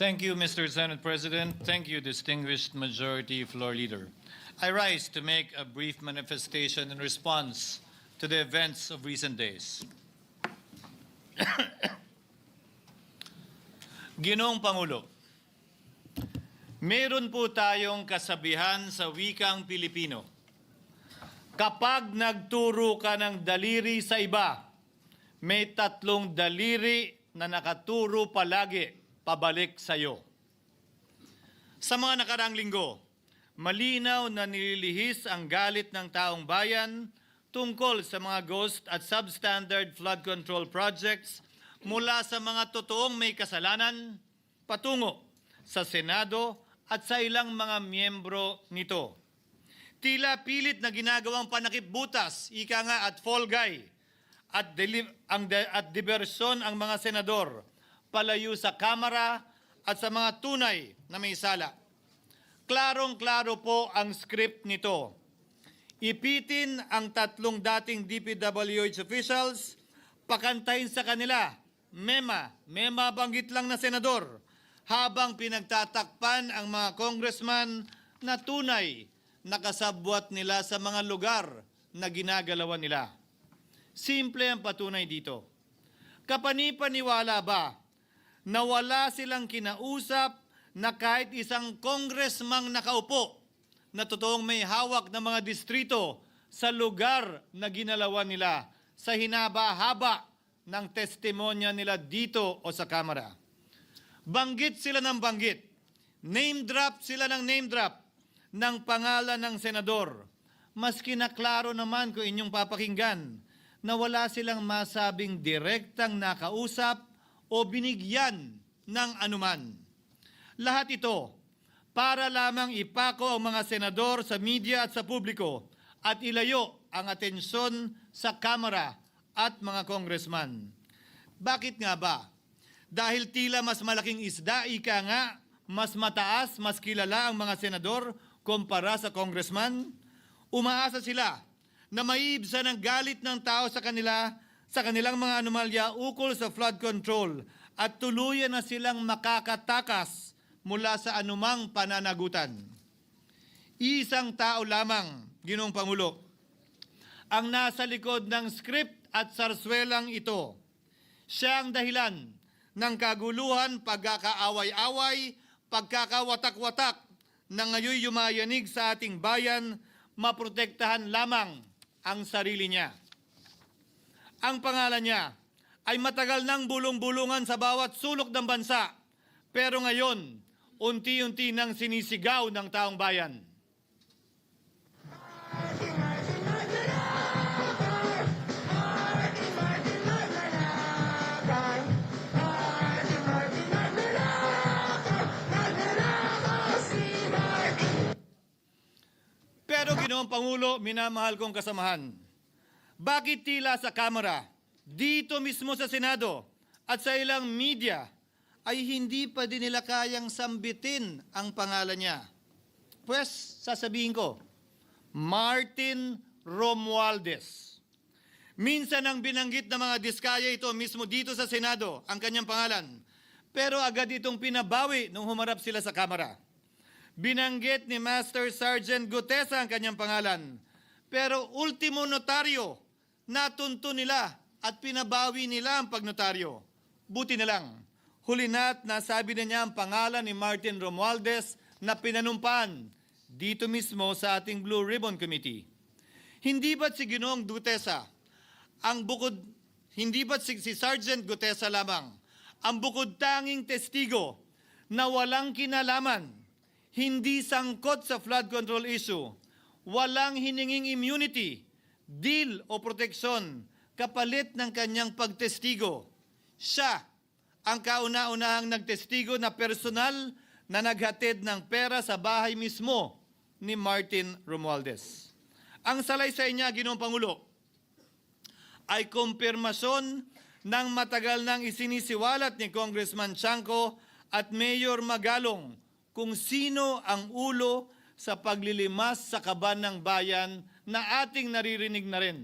Thank you, Mr. Senate President. Thank you, distinguished Majority Floor Leader. I rise to make a brief manifestation in response to the events of recent days. Ginoong Pangulo, meron po tayong kasabihan sa wikang Pilipino. Kapag nagturo ka ng daliri sa iba, may tatlong daliri na nakaturo palagi pabalik sa iyo. Sa mga nakaraang linggo, malinaw na nililihis ang galit ng taong bayan tungkol sa mga ghost at substandard flood control projects mula sa mga totoong may kasalanan patungo sa Senado at sa ilang mga miyembro nito. Tila pilit na ginagawang panakip butas, ika nga at fall guy, at, deli- ang de- at diversyon ang mga senador palayo sa Kamara at sa mga tunay na may sala. Klarong-klaro po ang script nito. Ipitin ang tatlong dating DPWH officials, pakantayin sa kanila, mema, mema banggit lang na senador, habang pinagtatakpan ang mga congressman na tunay nakasabwat nila sa mga lugar na ginagalawan nila. Simple ang patunay dito. Kapanipaniwala ba na wala silang kinausap na kahit isang congressman nakaupo na totoong may hawak ng mga distrito sa lugar na ginalawan nila sa hinaba-haba ng testimonya nila dito o sa Kamara. Banggit sila ng banggit. Name drop sila ng name drop ng pangalan ng senador. Mas kinaklaro naman kung inyong papakinggan na wala silang masabing direktang nakausap o binigyan ng anuman. Lahat ito para lamang ipako ang mga senador sa media at sa publiko at ilayo ang atensyon sa Kamara at mga congressman. Bakit nga ba? Dahil tila mas malaking isda, ika nga, mas mataas, mas kilala ang mga senador kumpara sa congressman? Umaasa sila na maiibsa ng galit ng tao sa kanila sa kanilang mga anomalya ukol sa flood control at tuluyan na silang makakatakas mula sa anumang pananagutan. Isang tao lamang, Ginong Pangulo, ang nasa likod ng script at sarswelang ito. Siya ang dahilan ng kaguluhan, pagkakaaway-away, pagkakawatak-watak na ngayon yumayanig sa ating bayan, maprotektahan lamang ang sarili niya. Ang pangalan niya ay matagal nang bulong-bulungan sa bawat sulok ng bansa, pero ngayon, unti-unti nang sinisigaw ng taong bayan. Pero ginoong Pangulo, minamahal kong kasamahan, bakit tila sa Kamara, dito mismo sa Senado, at sa ilang media, ay hindi pa din nila kayang sambitin ang pangalan niya? Pues, sasabihin ko, Martin Romualdez. Minsan ang binanggit ng mga diskaya ito mismo dito sa Senado, ang kanyang pangalan. Pero agad itong pinabawi nung humarap sila sa Kamara. Binanggit ni Master Sergeant Gutesa ang kanyang pangalan. Pero ultimo notaryo, natunto nila at pinabawi nila ang pagnotaryo. Buti na lang, huli na't nasabi na niya ang pangalan ni Martin Romualdez na pinanumpan dito mismo sa ating Blue Ribbon Committee. Hindi ba't si Ginoong Gutesa ang bukod, hindi ba't si, si Sergeant Gutesa lamang ang bukod tanging testigo na walang kinalaman, hindi sangkot sa flood control issue, walang hininging immunity, deal o proteksyon kapalit ng kanyang pagtestigo. Siya ang kauna-unahang nagtestigo na personal na naghatid ng pera sa bahay mismo ni Martin Romualdez. Ang salaysay niya, Ginoong Pangulo, ay kumpirmasyon ng matagal nang isinisiwalat ni Congressman Chanco at Mayor Magalong kung sino ang ulo sa paglilimas sa kaban ng bayan na ating naririnig na rin.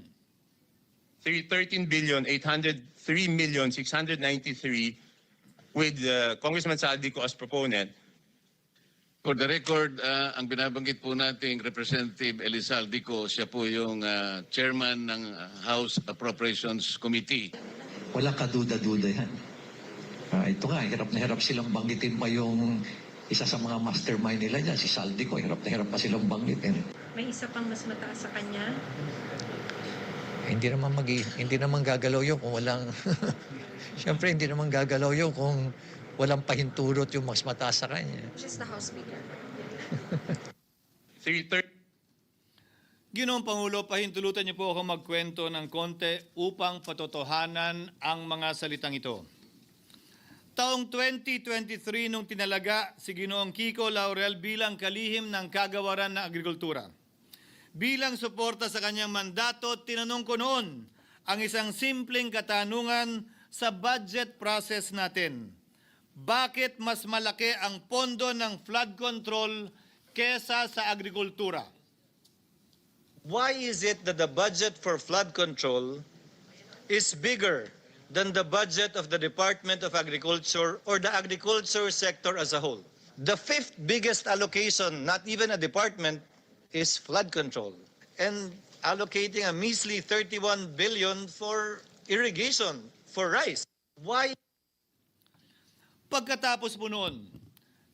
13 billion 803 million 693 with uh, Congressman Saldico as proponent. For the record, ah, ang binabanggit po nating Representative Elizalde ko, siya po yung ah, chairman ng House Appropriations Committee. Wala kaduda-duda yan. Ah, ito nga, hirap na hirap silang banggitin pa yung isa sa mga mastermind nila dyan, si Saldi ko, hirap na hirap pa silang banggitin. May isa pang mas mataas sa kanya. Hindi naman mag hindi naman gagalaw yun kung walang Siyempre hindi naman gagalaw yun kung walang pahintulot yung mas mataas sa kanya. Which is the House Speaker. Ginoong Pangulo, pahintulutan niyo po ako magkwento ng konti upang patotohanan ang mga salitang ito. Taong 2023 nung tinalaga si Ginoong Kiko Laurel bilang kalihim ng kagawaran ng agrikultura. Bilang suporta sa kanyang mandato, tinanong ko noon ang isang simpleng katanungan sa budget process natin. Bakit mas malaki ang pondo ng flood control kesa sa agrikultura? why is it that the budget for flood control is bigger than the budget of the Department of Agriculture or the agriculture sector as a whole? The fifth biggest allocation, not even a department, is flood control. And allocating a measly 31 billion for irrigation, for rice. Why Pagkatapos po noon,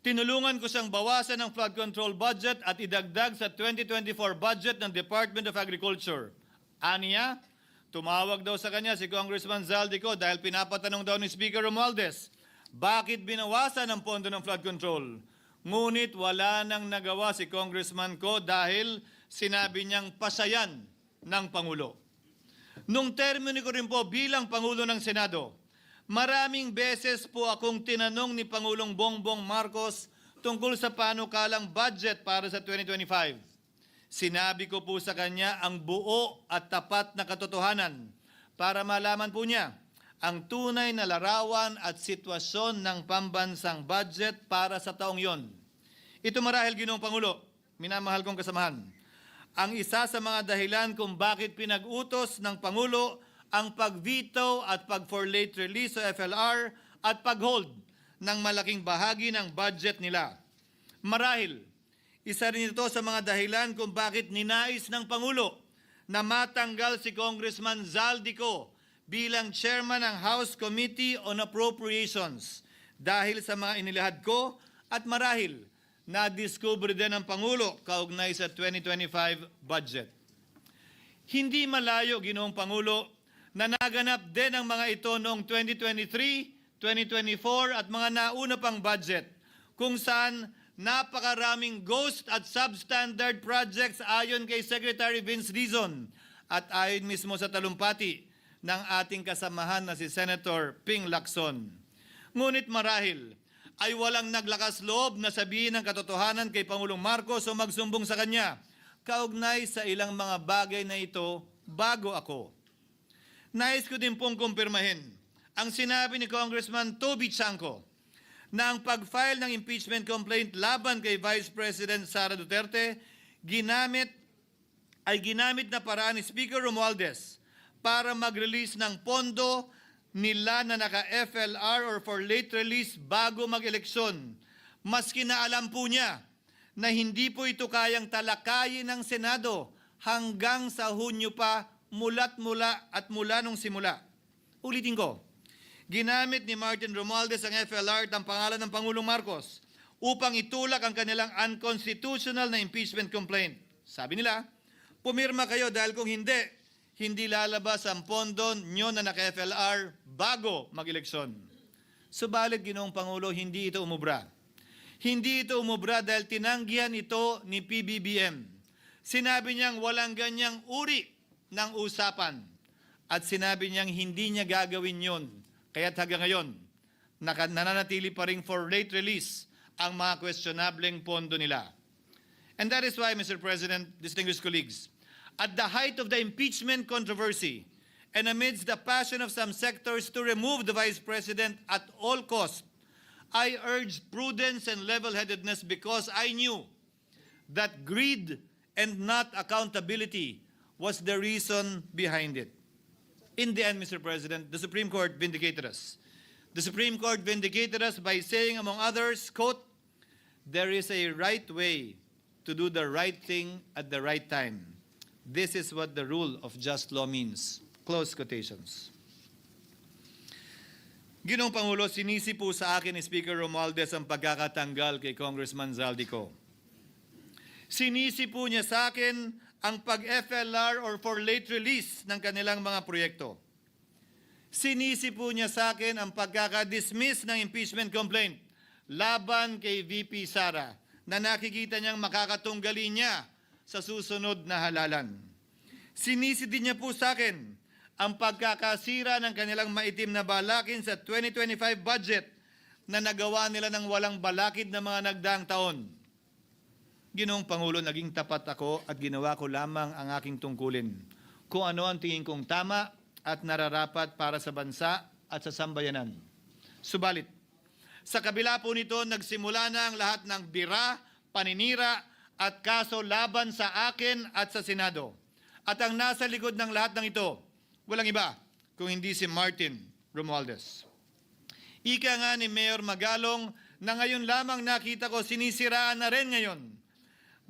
tinulungan ko siyang bawasan ng flood control budget at idagdag sa 2024 budget ng Department of Agriculture. Aniya, tumawag daw sa kanya si Congressman Zaldico dahil pinapatanong daw ni Speaker Romualdez, bakit binawasan ang pondo ng flood control? Ngunit wala nang nagawa si Congressman ko dahil sinabi niyang pasayan ng Pangulo. Nung termino ko rin po bilang Pangulo ng Senado, maraming beses po akong tinanong ni Pangulong Bongbong Marcos tungkol sa panukalang budget para sa 2025. Sinabi ko po sa kanya ang buo at tapat na katotohanan para malaman po niya ang tunay na larawan at sitwasyon ng pambansang budget para sa taong yon. Ito marahil Ginoong Pangulo, minamahal kong kasamahan ang isa sa mga dahilan kung bakit pinag-utos ng Pangulo ang pag-veto at pag-for late release sa FLR at pag-hold ng malaking bahagi ng budget nila. Marahil, isa rin ito sa mga dahilan kung bakit ninais ng Pangulo na matanggal si Congressman Zaldico bilang chairman ng House Committee on Appropriations dahil sa mga inilahad ko at marahil na-discover din ng Pangulo kaugnay sa 2025 budget. Hindi malayo, Ginoong Pangulo, na naganap din ang mga ito noong 2023, 2024 at mga nauna pang budget kung saan napakaraming ghost at substandard projects ayon kay Secretary Vince Dizon at ayon mismo sa talumpati ng ating kasamahan na si Senator Ping Lacson. Ngunit marahil ay walang naglakas loob na sabihin ang katotohanan kay Pangulong Marcos o magsumbong sa kanya kaugnay sa ilang mga bagay na ito bago ako. Nais ko din pong kumpirmahin ang sinabi ni Congressman Toby Chanco na ang pag-file ng impeachment complaint laban kay Vice President Sara Duterte ginamit ay ginamit na paraan ni Speaker Romualdez para mag-release ng pondo nila na naka-FLR or for late release bago mag-eleksyon. Maski na alam po niya na hindi po ito kayang talakayin ng Senado hanggang sa Hunyo pa mula't mula at mula nung simula. Ulitin ko, ginamit ni Martin Romualdez ang FLR ang pangalan ng Pangulong Marcos upang itulak ang kanilang unconstitutional na impeachment complaint. Sabi nila, pumirma kayo dahil kung hindi, hindi lalabas ang pondo nyo na naka-FLR bago mag-eleksyon. Subalit, Ginoong Pangulo, hindi ito umubra. Hindi ito umubra dahil tinanggihan ito ni PBBM. Sinabi niyang walang ganyang uri ng usapan. At sinabi niyang hindi niya gagawin yon. Kaya't hanggang ngayon, nananatili pa rin for late release ang mga questionableng pondo nila. And that is why, Mr. President, distinguished colleagues, at the height of the impeachment controversy and amidst the passion of some sectors to remove the Vice President at all costs, I urged prudence and level-headedness because I knew that greed and not accountability was the reason behind it. In the end, Mr. President, the Supreme Court vindicated us. The Supreme Court vindicated us by saying, among others, quote, there is a right way to do the right thing at the right time. This is what the rule of just law means. Close quotations. Ginong Pangulo, sinisi po sa akin ni Speaker Romualdez ang pagkakatanggal kay Congressman Zaldico. Sinisi po niya sa akin ang pag-FLR or for late release ng kanilang mga proyekto. Sinisi po niya sa akin ang pagkakadismiss ng impeachment complaint laban kay VP Sara na nakikita niyang makakatunggali niya sa susunod na halalan. Sinisi din niya po sa akin ang pagkakasira ng kanilang maitim na balakin sa 2025 budget na nagawa nila ng walang balakid na mga nagdaang taon. Ginoong Pangulo, naging tapat ako at ginawa ko lamang ang aking tungkulin. Kung ano ang tingin kong tama at nararapat para sa bansa at sa sambayanan. Subalit, sa kabila po nito, nagsimula na ang lahat ng bira, paninira at kaso laban sa akin at sa Senado. At ang nasa likod ng lahat ng ito, walang iba kung hindi si Martin Romualdez. Ika nga ni Mayor Magalong na ngayon lamang nakita ko sinisiraan na rin ngayon.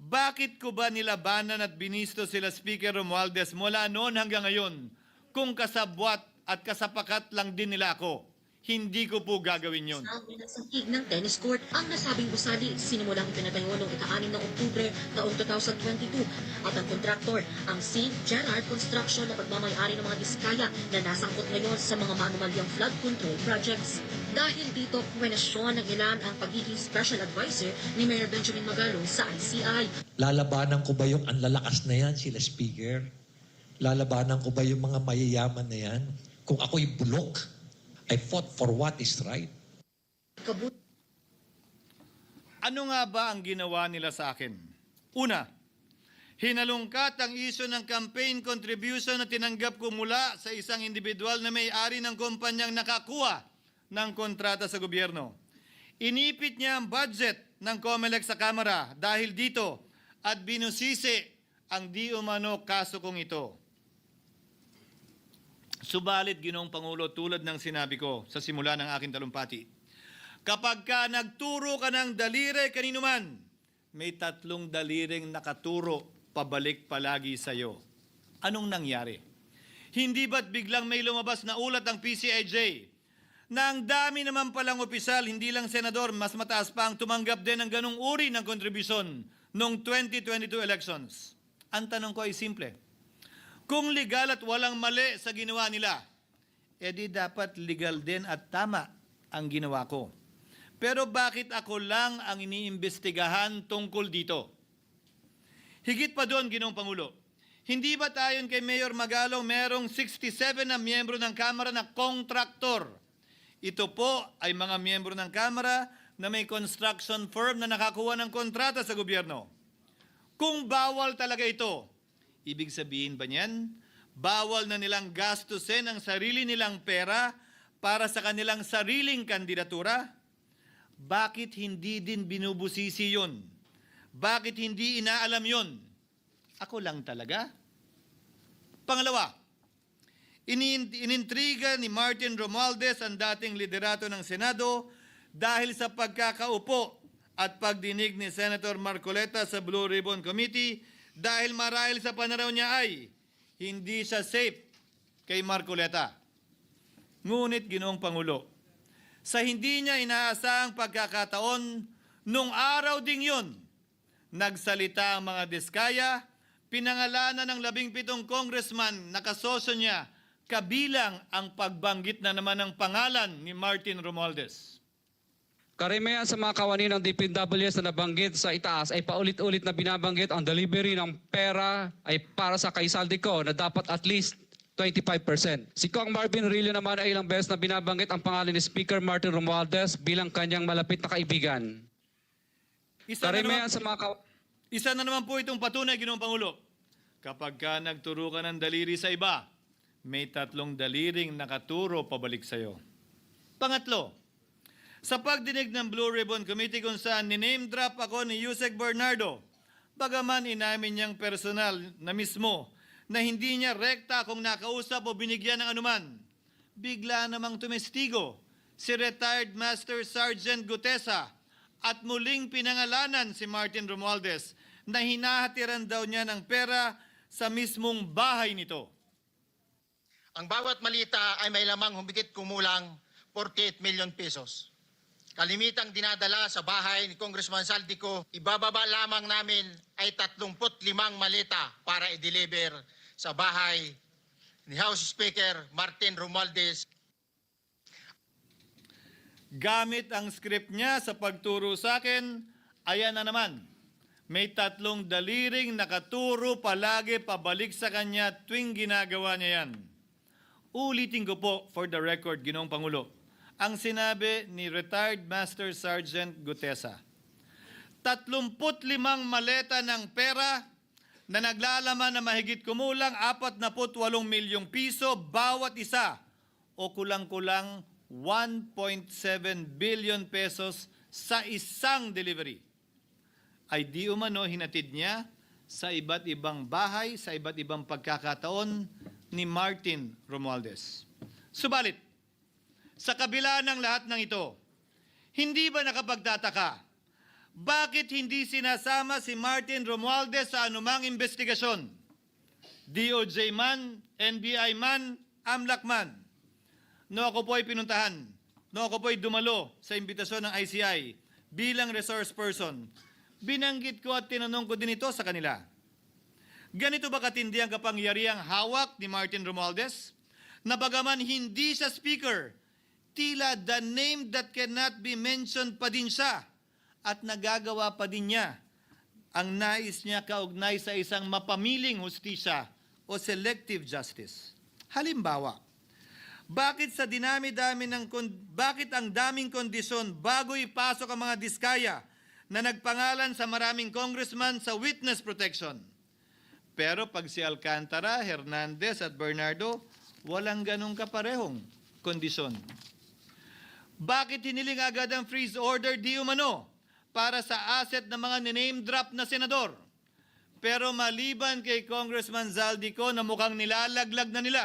Bakit ko ba nilabanan at binisto sila Speaker Romualdez mula noon hanggang ngayon kung kasabwat at kasapakat lang din nila ako? Hindi ko po gagawin yon. Sa pinasangkig ng tennis court, ang nasabing gusali sinimulang pinatayo noong ika-6 ng Oktubre taong 2022 at ang kontraktor, ang St. Gerard Construction na pagmamayari ng mga diskaya na nasangkot ngayon sa mga manumalyang flood control projects. Dahil dito, kwenasyon ng ilan ang pagiging special advisor ni Mayor Benjamin Magalong sa ICI. Lalabanan ko ba yung ang lalakas na yan, sila speaker? Lalabanan ko ba yung mga mayayaman na yan? Kung ako'y bulok, I fought for what is right. Ano nga ba ang ginawa nila sa akin? Una, hinalungkat ang isyo ng campaign contribution na tinanggap ko mula sa isang individual na may-ari ng kumpanyang nakakuha ng kontrata sa gobyerno. Inipit niya ang budget ng COMELEC sa Kamara dahil dito at binusisi ang di umano kaso kong ito. Subalit, Ginoong Pangulo, tulad ng sinabi ko sa simula ng aking talumpati, kapag ka nagturo ka ng daliri kanino man, may tatlong daliring nakaturo pabalik palagi sa iyo. Anong nangyari? Hindi ba't biglang may lumabas na ulat ng PCIJ na ang dami naman palang opisyal, hindi lang senador, mas mataas pa ang tumanggap din ng ganong uri ng kontribusyon noong 2022 elections? Ang tanong ko ay simple. Kung legal at walang mali sa ginawa nila, edi dapat legal din at tama ang ginawa ko. Pero bakit ako lang ang iniimbestigahan tungkol dito? Higit pa doon, Ginoong Pangulo, hindi ba tayon kay Mayor Magalong merong 67 na miyembro ng Kamara na kontraktor? Ito po ay mga miyembro ng Kamara na may construction firm na nakakuha ng kontrata sa gobyerno. Kung bawal talaga ito, ibig sabihin ba niyan, bawal na nilang gastusin ang sarili nilang pera para sa kanilang sariling kandidatura? Bakit hindi din binubusisi yun? Bakit hindi inaalam yun? Ako lang talaga? Pangalawa, inin- inintriga ni Martin Romualdez ang dating liderato ng Senado dahil sa pagkakaupo at pagdinig ni Senator Marcoleta sa Blue Ribbon Committee dahil marahil sa pananaw niya ay hindi siya safe kay Marcoleta. Ngunit, Ginoong Pangulo, sa hindi niya inaasahang pagkakataon, nung araw ding yun, nagsalita ang mga diskaya, pinangalanan ng labing pitong congressman na kasosyo niya, kabilang ang pagbanggit na naman ng pangalan ni Martin Romualdez. Karamihan sa mga kawani ng DPWS na nabanggit sa itaas ay paulit-ulit na binabanggit ang delivery ng pera ay para sa kaisaldi ko na dapat at least 25%. Si Kong Marvin Rillo naman ay ilang beses na binabanggit ang pangalan ni Speaker Martin Romualdez bilang kanyang malapit na kaibigan. Isa na, naman, Karamihan sa mga kaw- isa na naman po itong patunay, Ginoong Pangulo. Kapag ka nagturo ka ng daliri sa iba, may tatlong daliring nakaturo pabalik sa iyo. Pangatlo, sa pagdinig ng Blue Ribbon Committee kung saan niname drop ako ni Yusek Bernardo, bagaman inamin niyang personal na mismo na hindi niya rekta kung nakausap o binigyan ng anuman, bigla namang tumestigo si retired Master Sergeant Gutesa at muling pinangalanan si Martin Romualdez na hinahatiran daw niya ng pera sa mismong bahay nito. Ang bawat malita ay may lamang humigit kumulang 48 million pesos. Kalimitang dinadala sa bahay ni Congressman Saldico, ibababa lamang namin ay 35 malita para i-deliver sa bahay ni House Speaker Martin Romualdez Gamit ang script niya sa pagturo sa akin, ayan na naman. May tatlong daliring nakaturo palagi pabalik sa kanya tuwing ginagawa niya yan. Ulitin ko po for the record, Ginoong Pangulo, ang sinabi ni retired Master Sergeant Gutesa. 35 maleta ng pera na naglalaman na mahigit kumulang 48 milyong piso bawat isa o kulang-kulang 1.7 billion pesos sa isang delivery ay di umano hinatid niya sa iba't ibang bahay, sa iba't ibang pagkakataon ni Martin Romualdez. Subalit, sa kabila ng lahat ng ito, hindi ba nakapagtataka bakit hindi sinasama si Martin Romualdez sa anumang investigasyon? DOJ man, NBI man, AMLAC man. No ako po ay pinuntahan. No ako po ay dumalo sa imbitasyon ng ICI bilang resource person. Binanggit ko at tinanong ko din ito sa kanila. Ganito ba katindi ang kapangyarihang hawak ni Martin Romualdez? Na bagaman hindi siya speaker, tila the name that cannot be mentioned pa din siya at nagagawa pa din niya ang nais niya kaugnay sa isang mapamiling hustisya o selective justice. Halimbawa, bakit sa dinami-dami ng bakit ang daming kondisyon bago ipasok ang mga diskaya na nagpangalan sa maraming congressman sa witness protection? Pero pag si Alcantara, Hernandez at Bernardo, walang ganong kaparehong kondisyon. Bakit hiniling agad ang freeze order di umano para sa asset ng mga name drop na senador? Pero maliban kay Congressman Zaldico na mukhang nilalaglag na nila,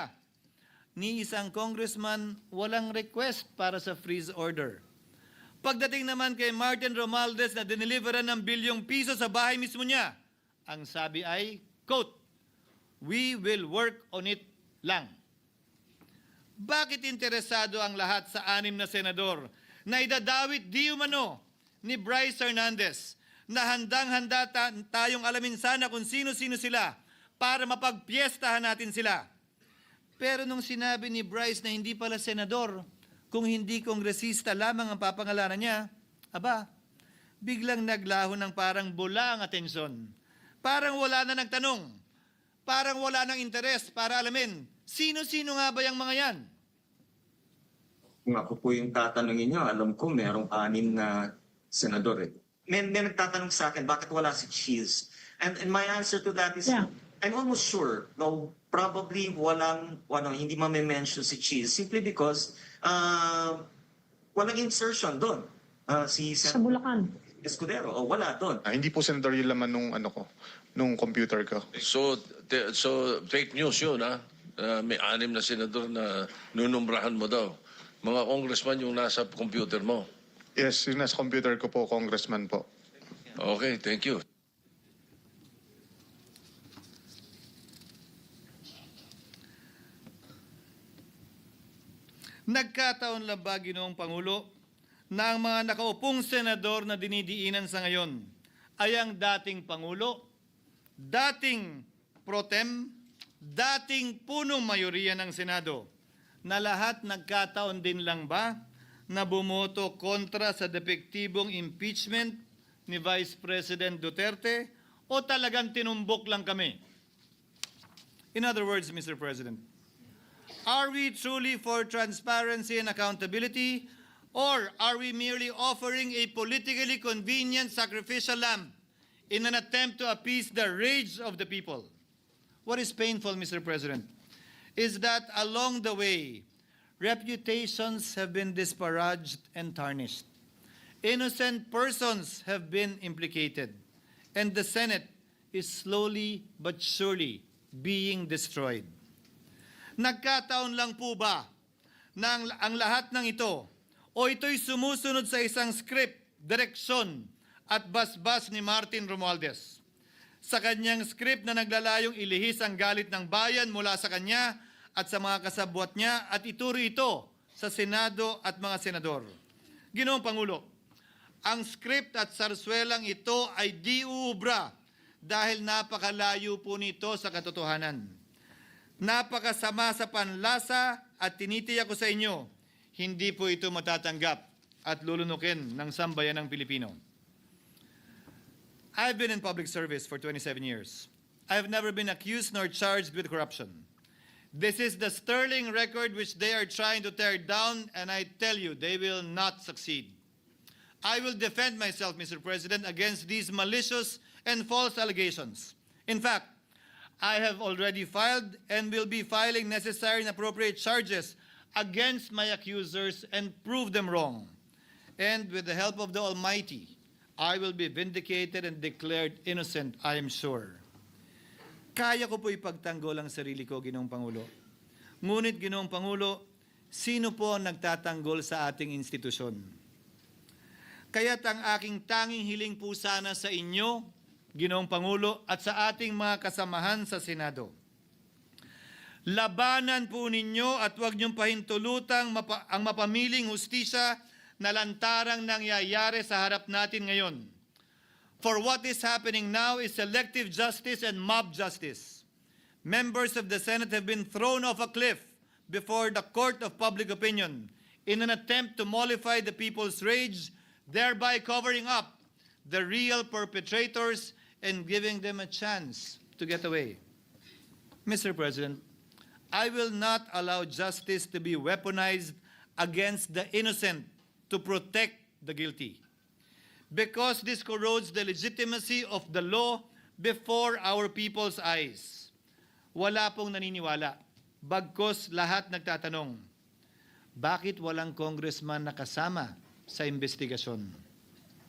ni isang congressman walang request para sa freeze order. Pagdating naman kay Martin Romualdez na dineliveran ng bilyong piso sa bahay mismo niya, ang sabi ay, quote, We will work on it lang. Bakit interesado ang lahat sa anim na senador na idadawit di umano ni Bryce Hernandez na handang-handa ta- tayong alamin sana kung sino-sino sila para mapagpiestahan natin sila? Pero nung sinabi ni Bryce na hindi pala senador, kung hindi kongresista lamang ang papangalanan niya, aba, biglang naglaho ng parang bula ang atensyon. Parang wala na nagtanong. Parang wala ng interes para alamin, sino-sino nga ba yung mga yan? Kung ako po yung tatanungin nyo, alam ko merong anim na senador eh. May, may nagtatanong sa akin, bakit wala si Cheese? And, and my answer to that is, I'm almost sure, no, probably walang, ano, hindi mame-mention si Cheese simply because uh, walang insertion doon. Uh, si Sen- Bulacan. Escudero, o wala doon. Ah, hindi po senador yung laman nung ano ko, nung computer ko. So, te- so fake news yun, ha? May anim na senador na nunumbrahan mo daw. Mga congressman yung nasa computer mo. Yes, yung nasa computer ko po, congressman po. Okay, thank you. Nagkataon lang ba, Ginoong Pangulo, na ang mga nakaupong senador na dinidiinan sa ngayon ay ang dating Pangulo, dating protem, dating punong mayoriya ng Senado, na lahat nagkataon din lang ba na bumoto kontra sa depektibong impeachment ni Vice President Duterte o talagang tinumbok lang kami? In other words, Mr. President, Are we truly for transparency and accountability, or are we merely offering a politically convenient sacrificial lamb in an attempt to appease the rage of the people? What is painful, Mr. President, is that along the way, reputations have been disparaged and tarnished. Innocent persons have been implicated, and the Senate is slowly but surely being destroyed. Nagkataon lang po ba na ang, lahat ng ito o ito'y sumusunod sa isang script, direksyon at basbas ni Martin Romualdez. Sa kanyang script na naglalayong ilihis ang galit ng bayan mula sa kanya at sa mga kasabwat niya at ituro ito sa Senado at mga senador. Ginoong Pangulo, ang script at sarswelang ito ay di uubra dahil napakalayo po nito sa katotohanan. Napakasama sa panlasa at tinitiyak ko sa inyo, hindi po ito matatanggap at lulunukin ng sambayan ng Pilipino. I've been in public service for 27 years. I've never been accused nor charged with corruption. This is the sterling record which they are trying to tear down, and I tell you, they will not succeed. I will defend myself, Mr. President, against these malicious and false allegations. In fact, I have already filed and will be filing necessary and appropriate charges against my accusers and prove them wrong. And with the help of the Almighty, I will be vindicated and declared innocent, I am sure. Kaya ko po ipagtanggol ang sarili ko, Ginoong Pangulo. Ngunit, Ginoong Pangulo, sino po ang nagtatanggol sa ating institusyon? Kaya't ang aking tanging hiling po sana sa inyo, Ginoong Pangulo, at sa ating mga kasamahan sa Senado. Labanan po ninyo at huwag niyong pahintulutang mapa- ang mapamiling hustisya nangyayari sa harap natin ngayon. For what is happening now is selective justice and mob justice. Members of the Senate have been thrown off a cliff before the court of public opinion in an attempt to mollify the people's rage, thereby covering up the real perpetrators and giving them a chance to get away. Mr. President, I will not allow justice to be weaponized against the innocent to protect the guilty. Because this corrodes the legitimacy of the law before our people's eyes. Wala pong naniniwala. Bagkos lahat nagtatanong, bakit walang congressman nakasama sa investigasyon?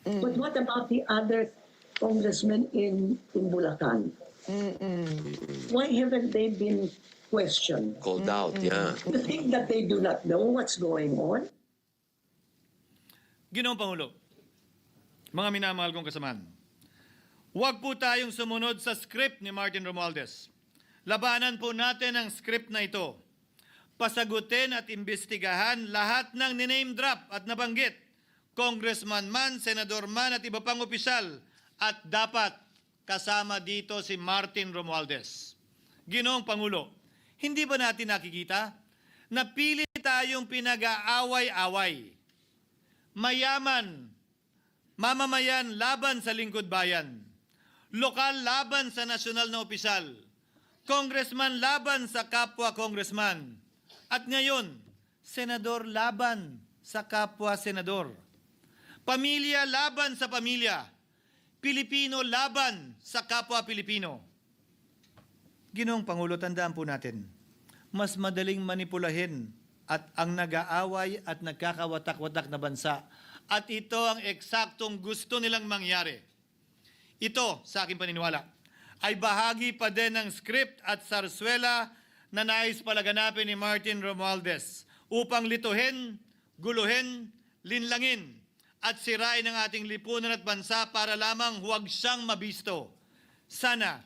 But what about the other congressmen in, in Bulacan? Why haven't they been questioned? Called out, yeah. You think that they do not know what's going on? Ginoong Pangulo, mga minamahal kong kasamaan, huwag po tayong sumunod sa script ni Martin Romualdez. Labanan po natin ang script na ito. Pasagutin at imbestigahan lahat ng niname drop at nabanggit, congressman man, senador man at iba pang opisyal at dapat kasama dito si Martin Romualdez. Ginoong Pangulo, hindi ba natin nakikita na pili tayong pinag-aaway-away? Mayaman, mamamayan laban sa lingkod bayan, lokal laban sa nasyonal na opisyal, congressman laban sa kapwa congressman, at ngayon, senador laban sa kapwa senador, pamilya laban sa pamilya, Pilipino laban sa kapwa Pilipino. Ginoong Pangulo, tandaan po natin, mas madaling manipulahin at ang nag-aaway at nagkakawatak-watak na bansa. At ito ang eksaktong gusto nilang mangyari. Ito, sa aking paniniwala, ay bahagi pa din ng script at sarswela na nais palaganapin ni Martin Romualdez upang lituhin, guluhin, linlangin at sirain ang ating lipunan at bansa para lamang huwag siyang mabisto. Sana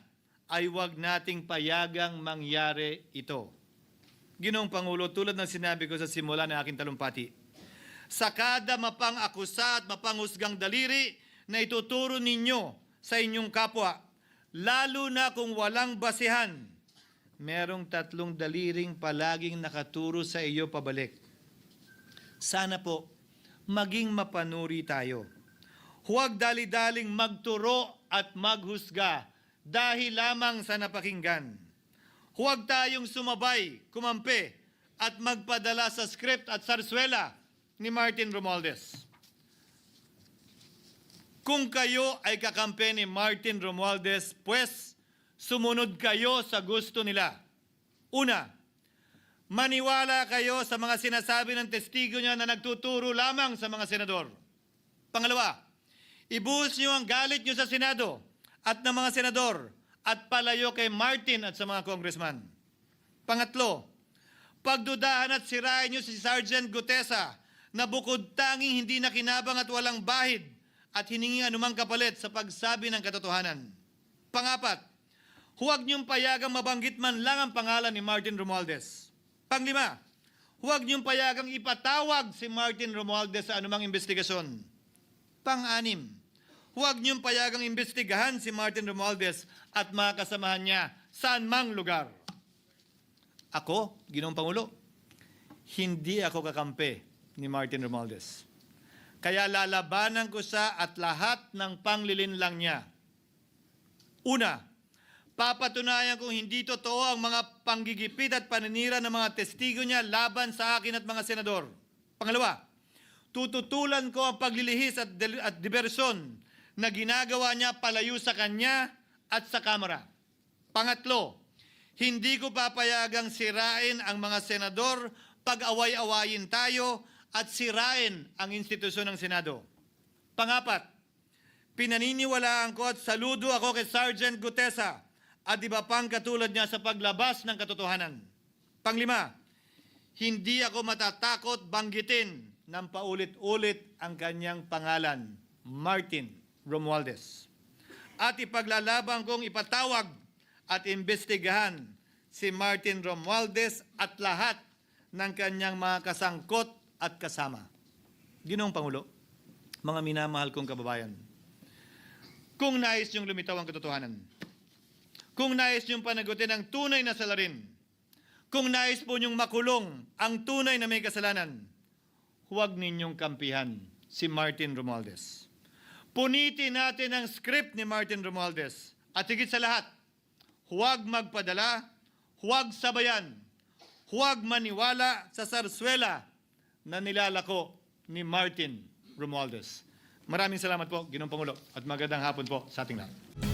ay huwag nating payagang mangyari ito. Ginoong Pangulo, tulad ng sinabi ko sa simula ng aking talumpati, sa kada mapang-akusa at mapanghusgang daliri na ituturo ninyo sa inyong kapwa, lalo na kung walang basihan, merong tatlong daliring palaging nakaturo sa iyo pabalik. Sana po, maging mapanuri tayo. Huwag dali-daling magturo at maghusga dahil lamang sa napakinggan. Huwag tayong sumabay, kumampi, at magpadala sa script at sarswela ni Martin Romualdez. Kung kayo ay kakampi ni Martin Romualdez, pues sumunod kayo sa gusto nila. Una, maniwala kayo sa mga sinasabi ng testigo niya na nagtuturo lamang sa mga senador. Pangalawa, ibuhos niyo ang galit niyo sa Senado at ng mga senador at palayo kay Martin at sa mga congressman. Pangatlo, pagdudahan at sirain niyo si Sergeant Gutesa na bukod tanging hindi nakinabang at walang bahid at hiningi anumang kapalit sa pagsabi ng katotohanan. Pangapat, huwag niyong payagang mabanggit man lang ang pangalan ni Martin Romualdez. Panglima, huwag niyong payagang ipatawag si Martin Romualdez sa anumang investigasyon. Pang-anim, huwag niyong payagang imbestigahan si Martin Romualdez at mga kasamahan niya saan mang lugar. Ako, Ginoong Pangulo, hindi ako kakampi ni Martin Romualdez. Kaya lalabanan ko siya at lahat ng panglilinlang niya. Una, papatunayan kong hindi totoo ang mga panggigipit at paninira ng mga testigo niya laban sa akin at mga senador. Pangalawa, tututulan ko ang paglilihis at, at diversyon na ginagawa niya palayo sa kanya at sa Kamara. Pangatlo, hindi ko papayagang sirain ang mga senador pag away-awayin tayo at sirain ang institusyon ng Senado. Pangapat, pinaniniwalaan ko at saludo ako kay Sergeant Gutesa at iba pang katulad niya sa paglabas ng katotohanan. Panglima, hindi ako matatakot banggitin ng paulit-ulit ang kanyang pangalan, Martin Romualdez. At ipaglalaban kong ipatawag at imbestigahan si Martin Romualdez at lahat ng kanyang mga kasangkot at kasama. Ginoong Pangulo, mga minamahal kong kababayan, kung nais niyong lumitaw ang katotohanan, kung nais niyong panagutin ang tunay na salarin, kung nais po niyong makulong ang tunay na may kasalanan, huwag ninyong kampihan si Martin Romualdez. Punitin natin ang script ni Martin Romualdez. At higit sa lahat, huwag magpadala, huwag sabayan, huwag maniwala sa sarswela na nilalako ni Martin Romualdez. Maraming salamat po, Ginong Pangulo, at magandang hapon po sa ating lahat.